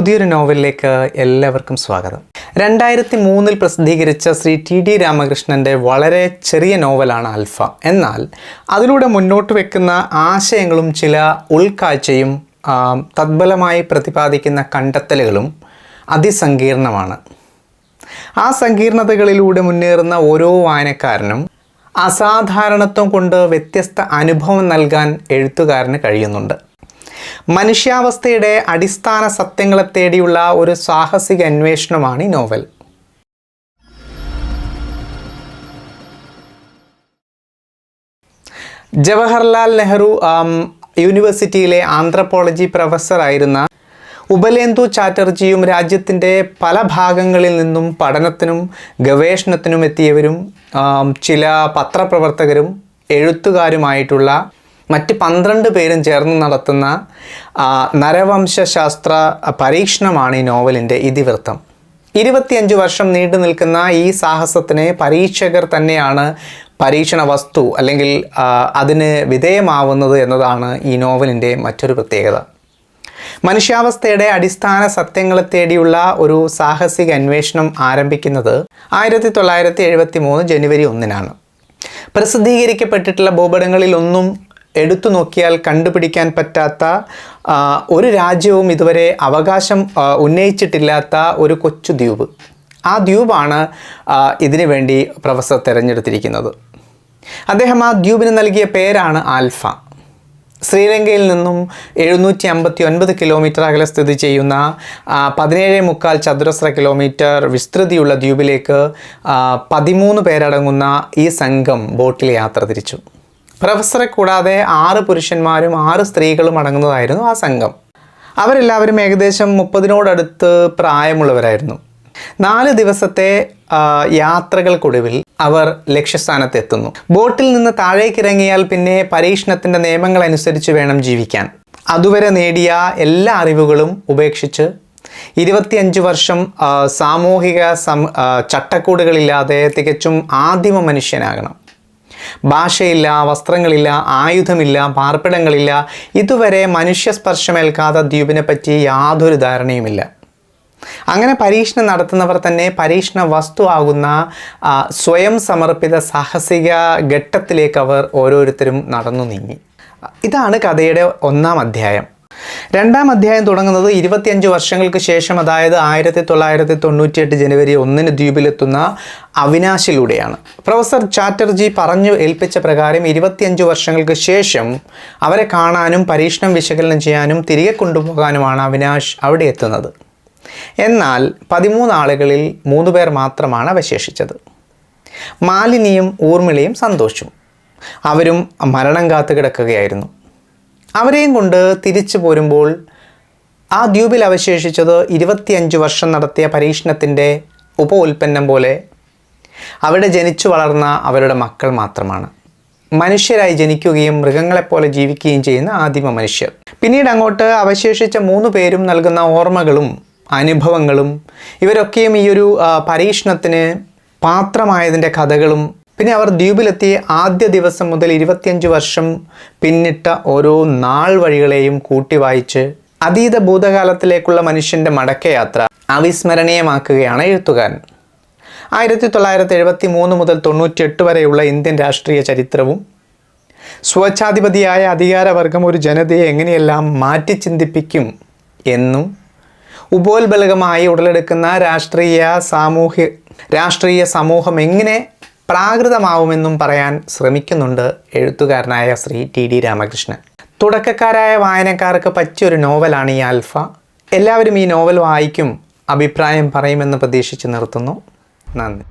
പുതിയൊരു നോവലിലേക്ക് എല്ലാവർക്കും സ്വാഗതം. രണ്ടായിരത്തി മൂന്നിൽ പ്രസിദ്ധീകരിച്ച ശ്രീ ടി ഡി രാമകൃഷ്ണന്റെ വളരെ ചെറിയ നോവലാണ് അൽഫ. എന്നാൽ അതിലൂടെ മുന്നോട്ട് വെക്കുന്ന ആശയങ്ങളും ചില ഉൾക്കാഴ്ചയും തദ്ബലമായി പ്രതിപാദിക്കുന്ന കണ്ടെത്തലുകളും അതിസങ്കീർണമാണ്. ആ സങ്കീർണതകളിലൂടെ മുന്നേറുന്ന ഓരോ വായനക്കാരനും അസാധാരണത്വം കൊണ്ട് വ്യത്യസ്ത അനുഭവം നൽകാൻ എഴുത്തുകാരന് കഴിയുന്നുണ്ട്. മനുഷ്യാവസ്ഥയുടെ അടിസ്ഥാന സത്യങ്ങളെ തേടിയുള്ള ഒരു സാഹസിക അന്വേഷണമാണ് ഈ നോവൽ. ജവഹർലാൽ നെഹ്റു യൂണിവേഴ്സിറ്റിയിലെ ആന്ത്രപ്പോളജി പ്രൊഫസറായിരുന്ന ഉപലേന്ദു ചാറ്റർജിയും രാജ്യത്തിന്റെ പല ഭാഗങ്ങളിൽ നിന്നും പഠനത്തിനും ഗവേഷണത്തിനും എത്തിയവരും ചില പത്രപ്രവർത്തകരും എഴുത്തുകാരുമായിട്ടുള്ള മറ്റ് പന്ത്രണ്ട് പേരും ചേർന്ന് നടത്തുന്ന നരവംശാസ്ത്ര പരീക്ഷണമാണ് ഈ നോവലിന്റെ ഇതിവൃത്തം. ഇരുപത്തിയഞ്ച് വർഷം നീണ്ടു നിൽക്കുന്ന ഈ സാഹസത്തിനെ പരീക്ഷകർ തന്നെയാണ് പരീക്ഷണ വസ്തു അല്ലെങ്കിൽ അതിന് വിധേയമാവുന്നത് എന്നതാണ് ഈ നോവലിന്റെ മറ്റൊരു പ്രത്യേകത. മനുഷ്യാവസ്ഥയുടെ അടിസ്ഥാന സത്യങ്ങളെ തേടിയുള്ള ഒരു സാഹസിക അന്വേഷണം ആരംഭിക്കുന്നത് ആയിരത്തി തൊള്ളായിരത്തി എഴുപത്തി മൂന്ന് ജനുവരി ഒന്നിനാണ്. പ്രസിദ്ധീകരിക്കപ്പെട്ടിട്ടുള്ള ഭൂപടങ്ങളിലൊന്നും എടുത്തു നോക്കിയാൽ കണ്ടുപിടിക്കാൻ പറ്റാത്ത ഒരു രാജ്യവും ഇതുവരെ അവകാശം ഉന്നയിച്ചിട്ടില്ലാത്ത ഒരു കൊച്ചു ദ്വീപ്. ആ ദ്വീപാണ് ഇതിനു വേണ്ടി പ്രൊഫസർ തിരഞ്ഞെടുത്തിരിക്കുന്നത്. അദ്ദേഹം ആ ദ്വീപിന് നൽകിയ പേരാണ് ആൽഫ. ശ്രീലങ്കയിൽ നിന്നും എഴുന്നൂറ്റി അമ്പത്തി ഒൻപത് കിലോമീറ്റർ അകലെ സ്ഥിതി ചെയ്യുന്ന പതിനേഴ് മുക്കാൽ ചതുരശ്ര കിലോമീറ്റർ വിസ്തൃതിയുള്ള ദ്വീപിലേക്ക് പതിമൂന്ന് പേരടങ്ങുന്ന ഈ സംഘം ബോട്ടിൽ യാത്ര തിരിച്ചു. പ്രൊഫസറെ കൂടാതെ ആറ് പുരുഷന്മാരും ആറ് സ്ത്രീകളും അടങ്ങുന്നതായിരുന്നു ആ സംഘം. അവരെല്ലാവരും ഏകദേശം മുപ്പതിനോടടുത്ത് പ്രായമുള്ളവരായിരുന്നു. നാല് ദിവസത്തെ യാത്രകൾക്കൊടുവിൽ അവർ ലക്ഷ്യസ്ഥാനത്ത് എത്തുന്നു ബോട്ടിൽ നിന്ന് താഴേക്കിറങ്ങിയാൽ പിന്നെ പരീക്ഷണത്തിന്റെ നിയമങ്ങൾ അനുസരിച്ച് വേണം ജീവിക്കാൻ. അതുവരെ നേടിയ എല്ലാ അറിവുകളും ഉപേക്ഷിച്ച് ഇരുപത്തിയഞ്ച് വർഷം സാമൂഹിക സം ചട്ടക്കൂടുകളില്ലാതെ തികച്ചും ആദിമ മനുഷ്യനാകണം ഭാഷയില്ല വസ്ത്രങ്ങളില്ല ആയുധമില്ല പാർപ്പിടങ്ങളില്ല ഇതുവരെ മനുഷ്യസ്പർശമേൽക്കാത്ത ദ്വീപിനെ പറ്റി യാതൊരു ധാരണയുമില്ല. അങ്ങനെ പരീക്ഷണം നടത്തുന്നവർ തന്നെ പരീക്ഷണ വസ്തു ആകുന്ന സ്വയം സമർപ്പിത സാഹസിക ഘട്ടത്തിലേക്ക് അവർ ഓരോരുത്തരും നടന്നു നീങ്ങി. ഇതാണ് കഥയുടെ ഒന്നാം അധ്യായം. രണ്ടാം അധ്യായം തുടങ്ങുന്നത് ഇരുപത്തിയഞ്ച് വർഷങ്ങൾക്ക് ശേഷം അതായത് ആയിരത്തി തൊള്ളായിരത്തി തൊണ്ണൂറ്റിയെട്ട് ജനുവരി ഒന്നിന് ദ്വീപിലെത്തുന്ന അവിനാശിലൂടെയാണ്. പ്രൊഫസർ ചാറ്റർജി പറഞ്ഞു ഏൽപ്പിച്ച പ്രകാരം ഇരുപത്തിയഞ്ച് വർഷങ്ങൾക്ക് ശേഷം അവരെ കാണാനും പരീക്ഷണം വിശകലനം ചെയ്യാനും തിരികെ കൊണ്ടുപോകാനുമാണ് അവിനാശ് അവിടെ എത്തുന്നത്. എന്നാൽ പതിമൂന്ന് ആളുകളിൽ മൂന്ന് പേർ മാത്രമാണ് അവശേഷിച്ചത്. മാലിനിയും ഊർമിളയും സന്തോഷും. അവരും മരണം കാത്തു കിടക്കുകയായിരുന്നു അവരെയും കൊണ്ട് തിരിച്ചു പോരുമ്പോൾ ആ ദ്വീപിൽ അവശേഷിച്ചത് ഇരുപത്തിയഞ്ച് വർഷം നടത്തിയ പരീക്ഷണത്തിന്റെ ഉപ ഉൽപ്പന്നം പോലെ അവിടെ ജനിച്ചു വളർന്ന അവരുടെ മക്കൾ മാത്രമാണ്. മനുഷ്യരായി ജനിക്കുകയും മൃഗങ്ങളെപ്പോലെ ജീവിക്കുകയും ചെയ്യുന്ന ആദിമ മനുഷ്യർ. പിന്നീട് അങ്ങോട്ട് അവശേഷിച്ച മൂന്ന് പേരും നൽകുന്ന ഓർമ്മകളും അനുഭവങ്ങളും ഇവരൊക്കെയും ഈ ഒരു പരീക്ഷണത്തിന് പാത്രമായതിന്റെ കഥകളും പിന്നെ അവർ ദ്വീപിലെത്തിയ ആദ്യ ദിവസം മുതൽ ഇരുപത്തിയഞ്ച് വർഷം പിന്നിട്ട ഓരോ നാൾ വഴികളെയും കൂട്ടി വായിച്ച് അതീത ഭൂതകാലത്തിലേക്കുള്ള മനുഷ്യന്റെ മടക്കയാത്ര അവിസ്മരണീയമാക്കുകയാണ് എഴുത്തുകാരൻ. ആയിരത്തി തൊള്ളായിരത്തി എഴുപത്തി മൂന്ന് മുതൽ തൊണ്ണൂറ്റിയെട്ട് വരെയുള്ള ഇന്ത്യൻ രാഷ്ട്രീയ ചരിത്രവും സ്വച്ഛാധിപതിയായ അധികാരവർഗം ഒരു ജനതയെ എങ്ങനെയെല്ലാം മാറ്റി ചിന്തിപ്പിക്കും എന്നും ഉപോത്ബലകമായി ഉടലെടുക്കുന്ന രാഷ്ട്രീയ സാമൂഹ്യ രാഷ്ട്രീയ സമൂഹം എങ്ങനെ പ്രാകൃതമാവുമെന്നും പറയാൻ ശ്രമിക്കുന്നുണ്ട് എഴുത്തുകാരനായ ശ്രീ ടി ഡി രാമകൃഷ്ണൻ. തുടക്കക്കാരായ വായനക്കാർക്ക് പറ്റിയൊരു നോവലാണ് ഈ ആൽഫ. എല്ലാവരും ഈ നോവൽ വായിക്കും അഭിപ്രായം പറയുമെന്ന് പ്രതീക്ഷിച്ച് നിർത്തുന്നു. നന്ദി.